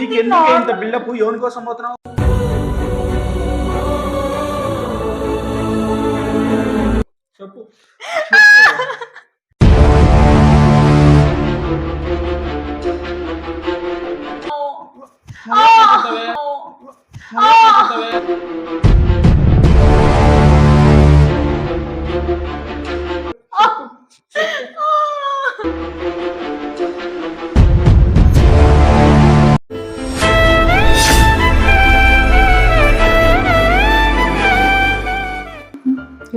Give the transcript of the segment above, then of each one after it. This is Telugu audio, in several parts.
నీకు ఎందుకు ఇంత బిల్డప్ ఎవరి కోసం పోతున్నావు? చెప్పు.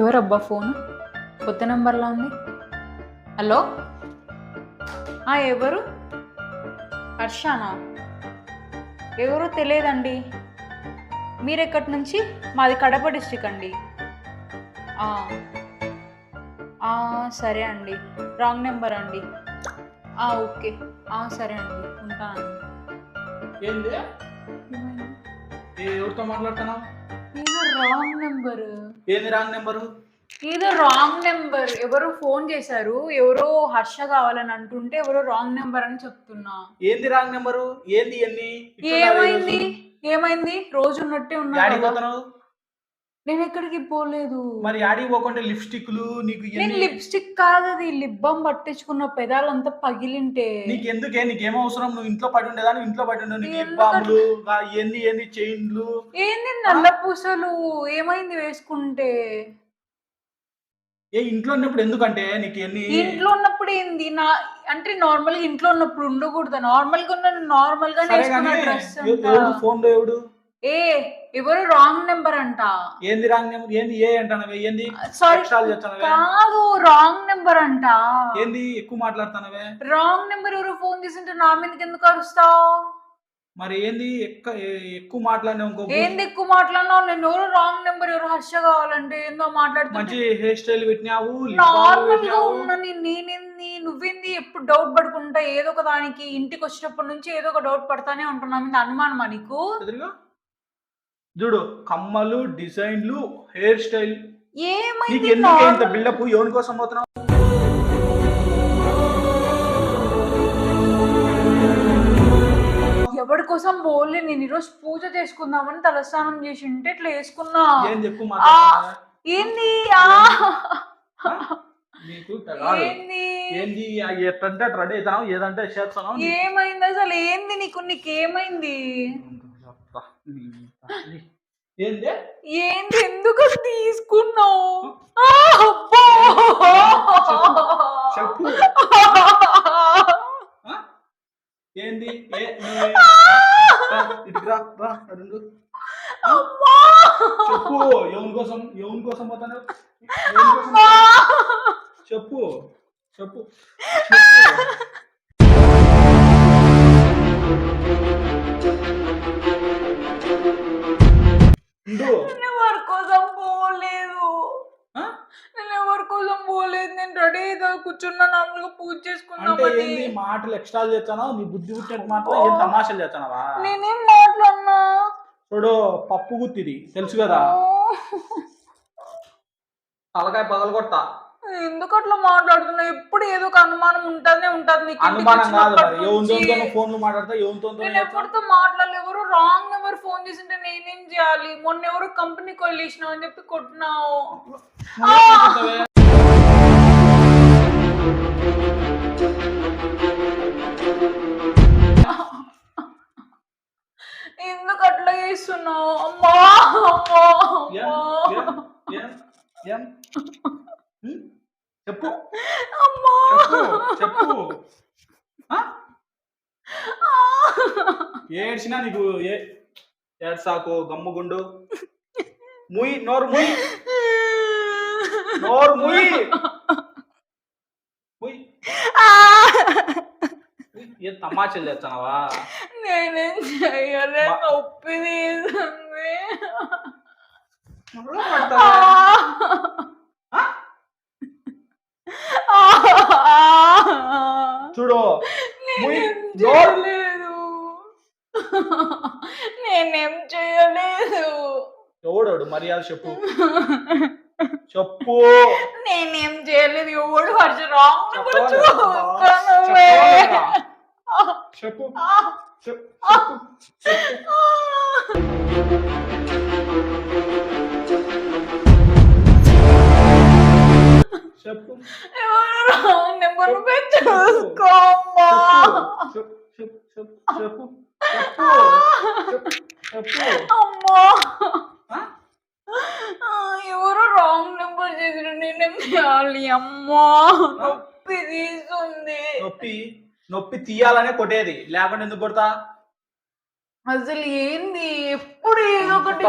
ఎవరబ్బా ఫోన్? కొత్త నెంబర్లో ఉంది? హలో? ఆ, ఎవరు? హర్షానా? ఎవరో తెలియదండి. మీరు ఎక్కడి నుంచి? మాది కడప డిస్టిక్ అండి. సరే అండి. రాంగ్ నెంబర్ అండి. ఆ, ఓకే. ఆ, సరే అండి. ఉంటాను. ఏంది? ఎవరితో మాట్లాడుతున్నావు? రాంగ్ నెంబర్ ఏంది రాంగ్ నెంబరు ఏదో రాంగ్ నెంబర్ ఎవరో ఫోన్ చేశారు. ఎవరో హర్ష కావాలని అంటుంటే ఎవరో రాంగ్ నెంబర్ అని చెప్తున్నా. ఏంది రాంగ్ నెంబరు ఏంది ఎన్ని ఏమైంది? ఏమైంది? రోజు ఉన్నట్టే ఉన్నా నేను ఎక్కడికి పోలేదు. మరి యాడికి పోకుండా లిప్స్టిక్లు నీకు నేను ఎన్ని లిప్స్టిక్ కాదు అది. లిప్ బామ్ పట్టించుకున్న పెదాలంతా పగిలింటే. నీకు ఎందుకే నీకేం అవసరం? నువ్వు ఇంట్లో పడి ఉండేదా నువ్వు ఇంట్లో పడి ఉండవు నీకు ఎందుకు ఆ ఏంది ఏంది చైన్లు. ఏంది నల్ల పూసలు? ఏమైంది వేసుకుంటే? ఏ ఇంట్లో ఉన్నప్పుడు ఎందుకంటే నీకు ఎన్ని ఇంట్లో ఉన్నప్పుడు ఏంది? నా అంటే నార్మల్గా ఇంట్లో ఉన్నప్పుడు ఉండకూడదు? నార్మల్గా ఉన్న నార్మల్గా సరే వేసుకున్న కానీ డ్రెస్ ఎవడు ఫోన్లో ఎవడు ఏ ఎవరు రాంగ్ నెంబర్ అంట. ఏంది రాంగ్ నెంబర్ ఏంది ఏ అంటానవే? ఏంది సారీ చేస్తానవే కాదు రాంగ్ నెంబర్ అంట. ఏంది ఎక్కువ మాట్లాడుతానవే? రాంగ్ నెంబర్ ఎవరు ఫోన్ చేసింటే నా మీదకి ఎందుకు అరుస్తావు? మరి ఏంది ఎక్కువ మాట్లాడినా ఇంకో ఏంది ఎక్కువ మాట్లాడినావు? నేను ఎవరు రాంగ్ నెంబర్ ఎవరు హర్ష కావాలంటే ఏందో మంచి మాట్లాడుతుంటే హెయిర్ స్టైల్ పెట్టినావు నార్మల్గా. ఉన్నని నేనేంది నువ్వేంది ఎప్పుడు డౌట్ పడుకుంటా? ఏదో ఒక దానికి ఇంటికి వచ్చినప్పటి నుంచి ఏదో ఒక డౌట్ పడతానే ఉంటున్నా మీద అనుమానమా నీకు? చూడు కమ్మలు డిజైన్లు హెయిర్ స్టైల్. నీకు ఎందుకు ఇంత బిల్డప్ ఎవరి కోసం పోతున్నావు? ఎవరి కోసం పోలే? నేను ఈరోజు పూజ చేసుకుందామని తలస్నానం చేసి ఉంటే ఇట్లా వేసుకున్నా. ఎక్కువ ఆ, మాట్లాడుతున్నావే? ఏంది? ఆ, నీకు. ఏంది? ఏంది? ఆ ఎట్టంటే అట్ట రెడీ అవుతావు ఏదంటే చేస్తున్నావు? ఏమైంది అసలు? ఏంది నీకు? నీకేమైంది? ఏంది? ఏంది? ఎందుకు తీసుకున్నావు! చెప్పు? ఏంది? ఏ నువ్వు- రా, ఇటుకు రా రా అడుగు అమ్మా! చెప్పు. ఎవరి కోసం ఎవరి కోసం పోతాను? చెప్పు. చెప్పు. నేను ఎవరి కోసం పోలేదు? నేను ఎవరి కోసం పోలేదు. నేను రెడీ అయితే కూర్చున్నా నార్మల్గా పూజ అంటే చేసుకుందామని ఏంది? మాటలు ఎక్స్ట్రా చేస్తానో నీ బుద్ధి పుట్టినట్టు మాత్రం ఏం తమాషాలు చేస్తానవా? నేనేం మాట్లాడినా. చూడు పప్పు గుత్తిది. తెలుసు కదా? తలకాయ పగలు కొడతా. ఎందుకు అట్లా మాట్లాడుతున్నా ఎప్పుడు ఏదో ఒక అనుమానం ఉంటనే ఉంటది నీకు. ఇంటికి అనుమానం కాదు మరి. వచ్చినప్పటి నుంచి. ఫోన్లు మాట్లాడతా ఎవరితో నేను ఎవరితో మాట్లాడలేదు ఎవరు? రాంగ్ నెంబర్ ఫోన్ చేసింటే నేనేం చేయాలి? మొన్న ఎవరు కంపెనీకి వెళ్ళేసినావు అని చెప్పి కొట్టినావు. ఎందుకు అట్లా చేస్తున్నావు? అమ్మా అమ్మా అమ్మా. చెప్పు. అమ్మా. చెప్పు చెప్పు ఆ? ఏడ్చినా నీకు ఏ ఏడ్సాకు గమ్ముగుండు ముయ్ నోరు ముయ్. నోరు ముయ్. ముయ్. ఏ తమాషలు చేస్తున్నావా? నేనేం చెయ్యలే నొప్పి తీసింది. చూడు. ముయ్. నోరు చేయలేదు నేనేం చేయలేదు ఎవడాడు మర్యాద చెప్పు. చెప్పు. నేనేం చేయలేదు ఎవడు హర్ష రాంగ్. చెప్పు. చెప్పు. చెప్పు. ఎవరు నెంబర్ చూసుకోమ్మా. చెప్పు. చెప్పు. చెప్పు. చెప్పు. చెప్పు. అమ్మా. ఎవరో రాంగ్ నెంబర్ చేసిన నేనేం చేయాలి అమ్మా. నొప్పి తీస్తుంది. నొప్పి నొప్పి తీయాలనే కొట్టేది. లేకుండా ఎందుకు కొడతా? అసలు ఏంది? ఎప్పుడు ఏదో ఒకటి?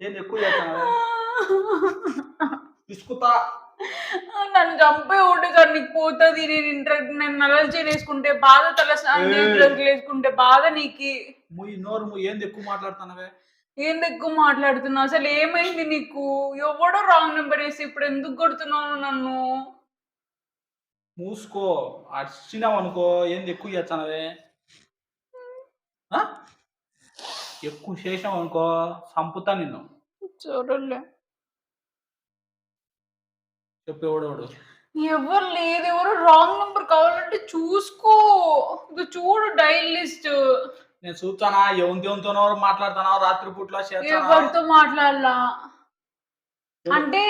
ఏంది ఎక్కువ చేస్తాను విసుకుతా నన్ను చంపే ఒకటి సార్ నీకు పోతుంది నేను ఇంటర్ నేను నల్లలు చేసుకుంటే బాధ తల స్నానం ఏయ్. చేతులకు వేసుకుంటే బాధ నీకు. నోరు ఏంది ఎక్కువ మాట్లాడుతున్నావే? ఏంది ఎక్కువ మాట్లాడుతున్నావు? అసలు ఏమైంది నీకు? ఎవడో రాంగ్ నెంబర్ వేసి ఇప్పుడు ఎందుకు కొడుతున్నావు నన్ను? మూసుకో అరిచినావు అనుకో ఏంది ఎక్కువ చేస్తానవే? ఎక్కువ చేసావు అనుకో చంపుతా నిన్ను. చూడలే చెప్పు ఎవడోడు ఎవరు లేదు ఎవరు రాంగ్ నెంబర్ కావాలంటే చూసుకో. ఇది చూడు డైల్ లిస్ట్ నేను చూస్తానా? ఎవరి దేవునితోనో మాట్లాడుతానా? రాత్రి పూట్ల ఎవరితో మాట్లాడాలా? అంటే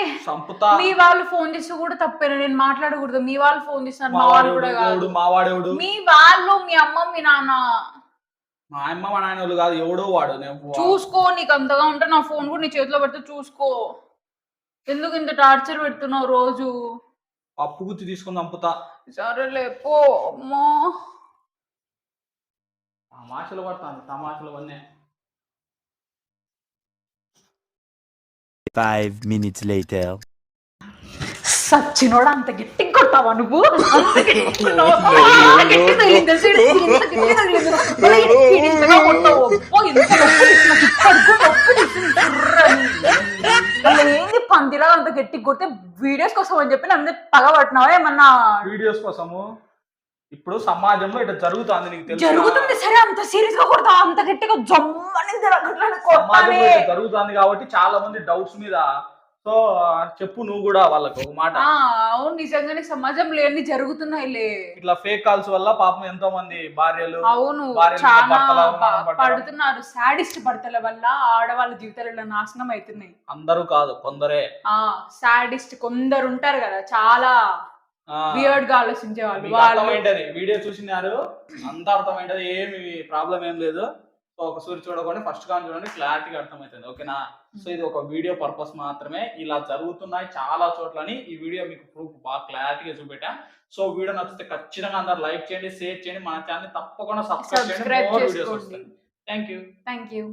మీ వాళ్ళు ఫోన్ చేసి కూడా తప్పేనా? నేను మాట్లాడకూడదు. మీ వాళ్ళు ఫోన్ చేస్తారు మా వాళ్ళు కూడా కాదు. ఎవడు? మావాడేవుడు మీ వాళ్ళు మీ అమ్మ మీ నాన్న. మా అమ్మ మా నాయన వాళ్ళు కాదు. ఎవడో వాడు. నేను చూసుకో నీకు అంతగా ఉంటే నా ఫోన్ కూడా నీ చేతిలో పెడితే చూసుకో. ఎందుకు ఇంత టార్చర్ పెడుతున్నావు రోజు అప్పు గుత్తి తీసుకొని చంపుతా సరేలే పో అమ్మా తమాషలు పడతాను తమాషలు అన్నీ Five minutes later. సచ్చినోడు అంత గట్టి కొట్టావా నువ్వు అంత గట్టి కొట్టావా? అంత గట్టి తగిలింది తెలుసా? ఎంత గట్టి తగిలింది? మళ్ళీ ఇది ఇంతగా కొట్టావు. అబ్బో, ఇంత నొప్పి తీసింది. నాకు ఇప్పటికి కూడా నొప్పి తీసింది. పందిలా అంత గట్టి కొడితే వీడియోస్ కోసం అని చెప్పి నా మీద పగబట్టినావా? ఏమన్నా వీడియోస్ కోసము? ఇప్పుడు సమాజంలో ఇట్లా జరుగుతుంది నీకు తెలుసు? జరుగుతుంది సరే అంత సీరియస్గా కొడతా అంత గట్టిగా జమ్మని జరుగుతుంది కాబట్టి చాలా మంది డౌట్స్ మీద సో చెప్పు నువ్వు కూడా వాళ్ళకు ఒక మాట. అవును నిజంగానే సమాజంలో ఎన్ని జరుగుతున్నాయిలే. ఇట్లా ఫేక్ కాల్స్ వల్ల పాపం ఎంతో మంది భార్యలు అవును చాలా. పడుతున్నారు. సాడిస్ట్ భర్తల వల్ల ఆడవాళ్ళ జీవితాలు నాశనం అవుతున్నాయి అందరూ కాదు కొందరే. ఆ సాడిస్ట్ కొందరు ఉంటారు కదా చాలా ఆ, బియర్డ్గా ఆలోచించే వాళ్ళు వీడియో చూసినారు అంత అర్థమైంటది ఏమి ప్రాబ్లం ఏం లేదు. సో ఒకసారి చూడకుండా ఫస్ట్ కానీ చూడండి క్లారిటీగా అర్థమవుతుంది. ఓకేనా సో ఇది ఒక వీడియో పర్పస్ మాత్రమే. ఇలా జరుగుతున్నాయి చాలా చోట్లని ఈ వీడియో మీకు ప్రూఫ్ బాగా క్లారిటీగా చూపెట్టా. సో వీడియో నచ్చితే ఖచ్చితంగా అందరు లైక్ చేయండి షేర్ చేయండి మన ఛానల్ తప్పకుండా సబ్స్క్రైబ్ చేయండి. Thank you thank you